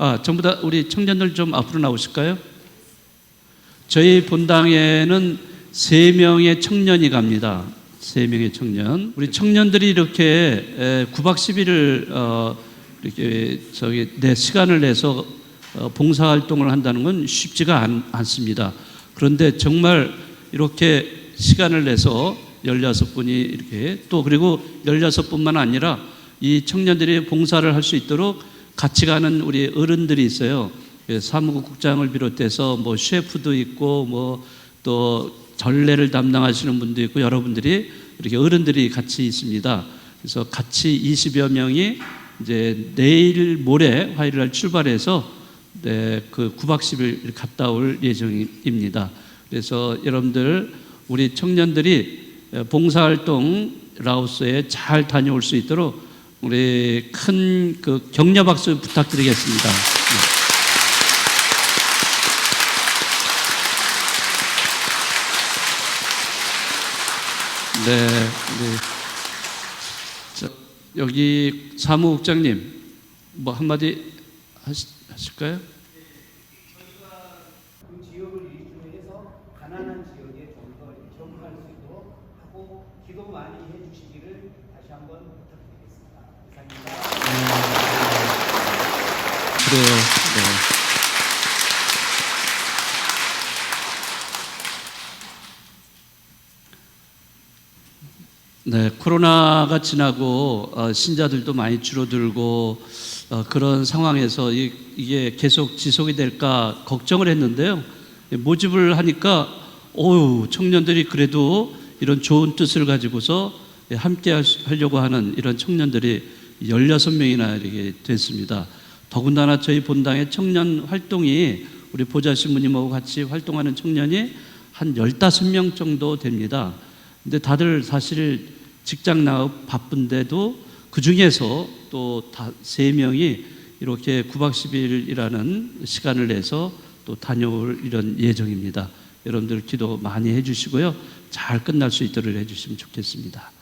아, 전부 다 우리 청년들 좀 앞으로 나오실까요? 저희 본당에는 세 명의 청년이 갑니다. 세 명의 청년. 우리 청년들이 이렇게 에, 9박 10일을 어, 이렇게 저기 내 시간을 내서 어, 봉사 활동을 한다는 건 쉽지가 않, 않습니다. 그런데 정말 이렇게 시간을 내서 16분이 이렇게 또 그리고 16분만 아니라 이 청년들이 봉사를 할 수 있도록 같이 가는 우리 어른들이 있어요. 예, 사무국 국장을 비롯해서 뭐 셰프도 있고 뭐 또 전례를 담당하시는 분도 있고 여러분들이 이렇게 어른들이 같이 있습니다. 그래서 같이 20여 명이 이제 내일 모레 화요일 날 출발해서 네, 그 9박 10일 갔다 올 예정입니다. 그래서 여러분들 우리 청년들이 봉사활동 라오스에 잘 다녀올 수 있도록 우리 큰 그 격려 박수 부탁드리겠습니다. 네, 네. 자, 여기 사무국장님 뭐 한마디 하시, 하실까요? 그 하고 기도 많이 해주시기를 다시 한번 부탁드리겠습니다. 그래요. 네. 네, 코로나가 지나고 어, 신자들도 많이 줄어들고 어, 그런 상황에서 이, 이게 계속 지속이 될까 걱정을 했는데요. 모집을 하니까 어유 청년들이 그래도 이런 좋은 뜻을 가지고서 함께 할 수- 하려고 하는 이런 청년들이 16명이나 이렇게 됐습니다. 더군다나 저희 본당의 청년 활동이 우리 보좌 신부님하고 같이 활동하는 청년이 한 15명 정도 됩니다. 근데 다들 사실 직장 나업 바쁜데도 그 중에서 또다세 명이 이렇게 9박 10일이라는 시간을 내서 또 다녀올 이런 예정입니다. 여러분들 기도 많이 해주시고요. 잘 끝날 수 있도록 해주시면 좋겠습니다. 네.